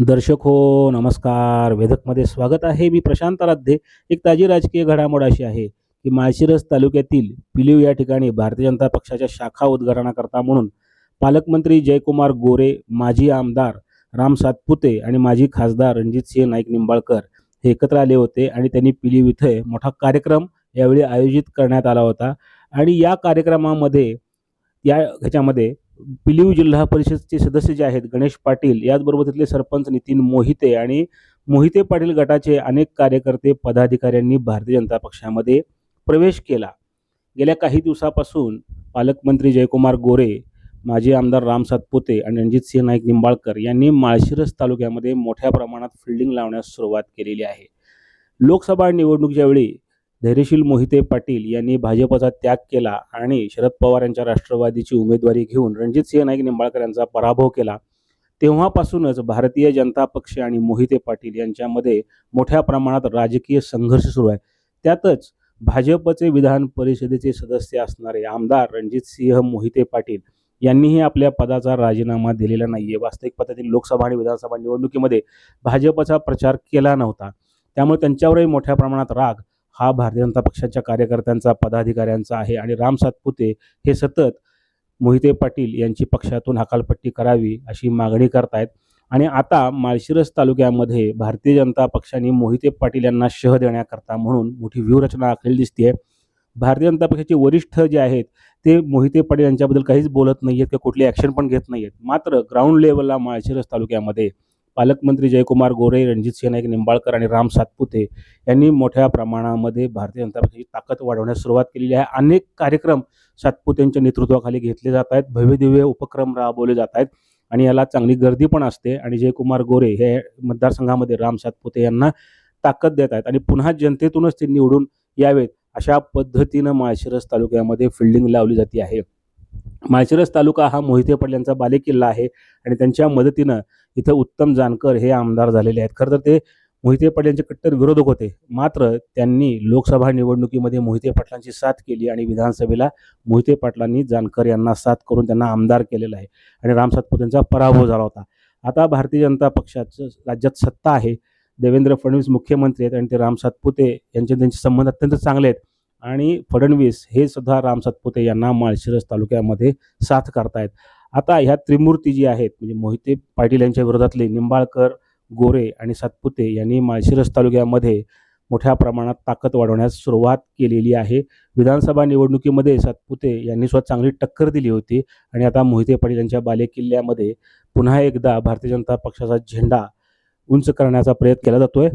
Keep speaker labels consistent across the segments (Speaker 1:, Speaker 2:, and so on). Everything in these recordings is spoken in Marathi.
Speaker 1: दर्शक हो नमस्कार. वेदकमध्ये स्वागत आहे. मी प्रशांत राध्ये एक ताजी राजकीय घडामोड अशी आहे की माळशिरस तालुक्यातील पिलीव या ठिकाणी भारतीय जनता पक्षाच्या शाखा उद्घाटनाकरता म्हणून पालकमंत्री जयकुमार गोरे माजी आमदार राम सातपुते आणि माजी खासदार रणजितसिंह नाईक निंबाळकर हे एकत्र आले होते आणि त्यांनी पिलीव इथे मोठा कार्यक्रम यावेळी आयोजित करण्यात आला होता. आणि या कार्यक्रमामध्ये या ह्याच्यामध्ये पिलीव जिल्हा परिषदचे सदस्य जे आहेत गणेश पाटील याचबरोबर तिथले सरपंच नितीन मोहिते आणि मोहिते पाटील गटाचे अनेक कार्यकर्ते पदाधिकाऱ्यांनी भारतीय जनता पक्षामध्ये प्रवेश केला. गेल्या काही दिवसापासून पालकमंत्री जयकुमार गोरे माजी आमदार राम सातपुते आणि रणजितसिंह नाईक निंबाळकर यांनी माळशिरस तालुक्यामध्ये मोठ्या प्रमाणात फिल्डिंग लावण्यास सुरुवात केलेली आहे. लोकसभा निवडणुकीच्या वेळी धैर्यशील मोहिते पाटील यांनी भाजपचा त्याग केला आणि शरद पवार यांच्या राष्ट्रवादीची उमेदवारी घेऊन रणजित सिंह नाईक निंबाळकर यांचा पराभव केला. तेव्हापासूनच भारतीय जनता पक्ष आणि मोहिते पाटील यांच्यामध्ये मोठ्या प्रमाणात राजकीय संघर्ष सुरू आहे. त्यातच भाजपचे विधान परिषदेचे सदस्य असणारे आमदार रणजित सिंह मोहिते पाटील यांनीही आपल्या पदाचा राजीनामा दिलेला नाहीये. वास्तविक पद्धतीने लोकसभा आणि विधानसभा निवडणुकीमध्ये भाजपचा प्रचार केला नव्हता. त्यामुळे त्यांच्यावरही मोठ्या प्रमाणात राग हा भारतीय जनता पक्षाच्या कार्यकर्त्यांचा पदाधिकाऱ्यांचा आहे. आणि राम सातपुते हे सतत मोहिते पाटील यांची पक्षातून हकालपट्टी करावी अशी मागणी करतायत. आणि आता माळशिरस तालुक्यामध्ये भारतीय जनता पक्षाने मोहिते पाटील यांना शह देण्याकरता म्हणून मोठी व्यूहरचना आखलेली दिसते भारतीय जनता पक्षाचे वरिष्ठ जे आहेत ते मोहिते पाटील यांच्याबद्दल काहीच बोलत नाही आहेत किंवा कुठली ॲक्शन पण घेत नाही आहेत मात्र ग्राउंड लेवलला माळशिरस तालुक्यामध्ये पालकमंत्री जयकुमार गोरे रणजितसिंह नाईक निंबाळकर आणि राम सातपुते यांनी मोठ्या प्रमाणामध्ये भारतीय जनता पक्षाची ताकद वाढवण्यास सुरुवात केलेली आहे. अनेक कार्यक्रम सातपुतेंच्या नेतृत्वाखाली घेतले जात आहेत. भव्यदिव्य उपक्रम राबवले जात आहेत आणि याला चांगली गर्दी पण असते आणि जयकुमार गोरे हे मतदारसंघामध्ये राम सातपुते यांना ताकद देत आहेत आणि पुन्हा जनतेतूनच ते निवडून यावेत अशा पद्धतीनं माळशिरस तालुक्यामध्ये फिल्डिंग लावली जाते आहे. माळशिरस तालुका हा मोहिते पडल्यांचा यांचा बालेकिल्ला आहे आणि त्यांच्या मदतीनं इथं उत्तम जानकर हे आमदार झालेले आहेत. खरं तर ते मोहिते पाटील यांचे कट्टर विरोधक होते. मात्र त्यांनी लोकसभा निवडणुकीमध्ये मोहिते पाटलांची साथ केली आणि विधानसभेला मोहिते पाटलांनी जानकर यांना साथ करून त्यांना आमदार केलेला आहे आणि राम सातपुतेंचा पराभव झाला होता. आता भारतीय जनता पक्षाचं राज्यात सत्ता आहे. देवेंद्र फडणवीस मुख्यमंत्री आहेत आणि ते राम सातपुते यांचे त्यांचे संबंध अत्यंत चांगले आहेत. आणि फडणवीस हे सुद्धा राम सातपुते यांना माळशिरस तालुक्यामध्ये साथ करतायत. आता ह्या त्रिमूर्ती जी आहेत म्हणजे मोहिते पाटील यांच्या विरोधातले निंबाळकर गोरे आणि सातपुते यांनी माळशिरस तालुक्यामध्ये मोठ्या प्रमाणात ताकद वाढवण्यास सुरुवात केलेली आहे. विधानसभा निवडणुकीमध्ये सातपुते यांनी स्वतः चांगली टक्कर दिली होती आणि आता मोहिते पाटील यांच्या बालेकिल्ल्यामध्ये पुन्हा एकदा भारतीय जनता पक्षाचा झेंडा उंच करण्याचा प्रयत्न केला जातोय.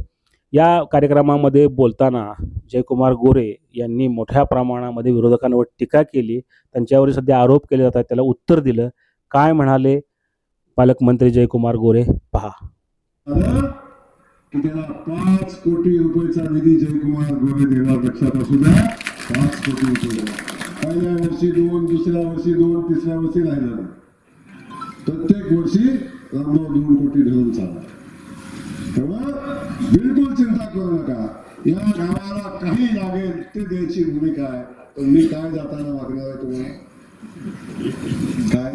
Speaker 1: या कार्यक्रमामध्ये बोलताना जयकुमार गोरे यांनी मोठ्या प्रमाणामध्ये विरोधकांवर टीका केली. त्यांच्यावर सध्या आरोप केले जातात त्याला उत्तर दिलं. काय म्हणाले? पालकमंत्री जयकुमार गोरे पहा.
Speaker 2: त्याला पाच कोटी रुपयाचा निधी जयकुमार गोरे देणार लक्षात असू द्या. पाच कोटी रुपये. पहिल्या वर्षी दोन दुसऱ्या वर्षी दोन तिसऱ्या वर्षी राहिलं प्रत्येक वर्षी रामभाऊ दोन कोटी ठेवून चालला. तेव्हा बिलकुल चिंता करू नका. या गावाला काही लागेल ते द्यायची भूमिका आहे. पण मी काय जाताना मागणार आहे तुम्हाला? काय?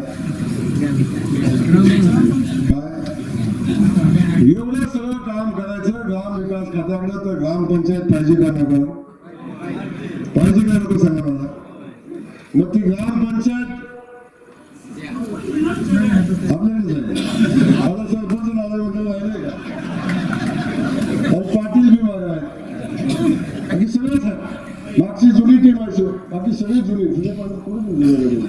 Speaker 2: काय? एवढं सगळं काम करायचं ग्राम विकास खात्याकडे तर ग्रामपंचायत पाहिजे का नगर पाहिजे का नको सांगा मला? मग ती ग्रामपंचायत आपल्याकडे आता सरपंच नाल्याबद्दल राहिले का? पाटील बी मागा आहेत. बाकी मागची जुनी टीम आहे बाकी सगळी जुनी तुझ्या कोणी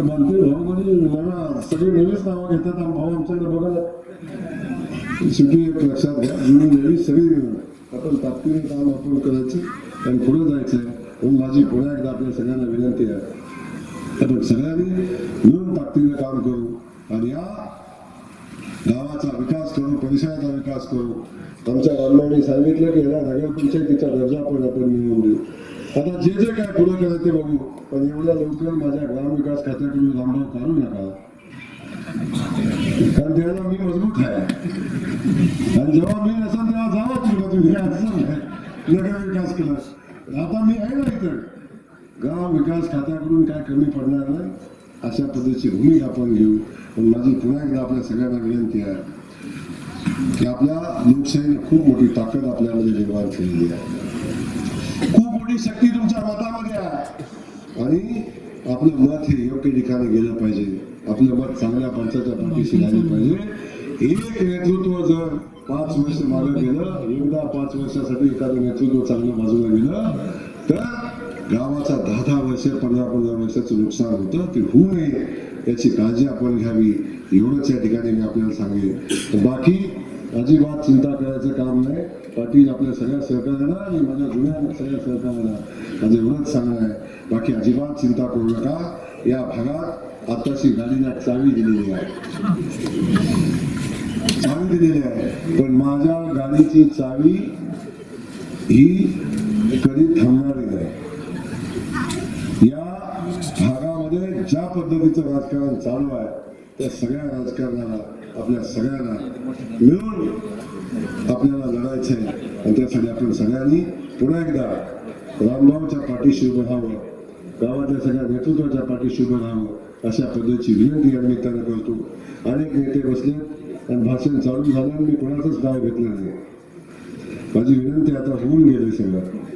Speaker 2: ते तर म्हणते भाऊ हो, म्हणजे नवा सगळी नवीच नावं घेतात आणि भाऊ आमच्याकडे बघा शेवटी एक लक्षात घ्या जुनी नवी सगळी आपण तात्पुरे काम आपण करायचं आणि पुढे जायचं म्हणून माझी पुन्हा एकदा आपल्या सगळ्यांना विनंती आहे. आपण सगळ्यांनी मिळून ताकदीने काम करू आणि या गावाचा विकास करू परिसराचा विकास करू. आमच्या रामभाऊनी सांगितलं की याला नगरपंचायतीचा दर्जा पण आपण मिळवून देऊ. आता जे जे काय पुढे करायचं ते बघू. पण एवढ्या लवकर माझ्या ग्रामविकास खात्याकडून रामभाऊ काढू नका. कारण त्याला मी मजबूत आहे. आणि जेव्हा मी नसेल तेव्हा जावा तुला तुम्ही असं नगरविकास विकास केला. आता मी आहे ना इथं. गाव विकास खात्याकडून काय कमी पडणार नाही. अशा पद्धतीची भूमिका आपण घेऊ. पण माझी पुन्हा एकदा आपल्या सगळ्यांना विनंती आहे की आपल्या लोकशाहीने खूप मोठी ताकद आपल्यामध्ये निर्माण केलेली आहे. खूप मोठी शक्ती तुमच्या मतामध्ये आहे. आणि आपलं मत हे योग्य ठिकाणी गेलं पाहिजे. आपलं मत चांगल्या माणसाच्या पाठीशी राहिले पाहिजे. एक नेतृत्व जर पाच वर्ष मागे गेलं एकदा पाच वर्षासाठी एखादं नेतृत्व चांगलं बाजूला गेलं तर गावाचा दहा दहा वर्ष पंधरा पंधरा वर्षाचं नुकसान होतं ते होऊ नये याची काळजी आपण घ्यावी. एवढंच या ठिकाणी मी आपल्याला सांगेन. तर बाकी अजिबात चिंता करायचं काम नाही. पाटील आपल्या सगळ्या सहकार्याला आणि माझ्या जुन्या सगळ्या सहकार्याला माझं एवढंच सांगणं आहे. बाकी अजिबात चिंता करू नका. या भागात आताशी गाडीला चावी दिलेली आहे. चावी दिलेली आहे. पण माझ्या गाडीची चावी ही कधी थांबणारी नाही या भागामध्ये ज्या पद्धतीचं राजकारण चालू आहे त्या सगळ्या राजकारणाला आपल्या सगळ्यांना मिळून आपल्याला लढायचं आहे आणि त्यासाठी आपण सगळ्यांनी पुन्हा एकदा रामभाऊच्या पाठीशी उभं राहावं गावातल्या सगळ्या नेतृत्वाच्या पाठीशी उभं राहावं अशा पद्धतीची विनंती या निमित्तानं करतो अनेक नेते बसले आणि भाषण चालू झालं आणि मी कोणाचंच नाव घेतलं नाही माझी विनंती आता होऊन गेली सगळं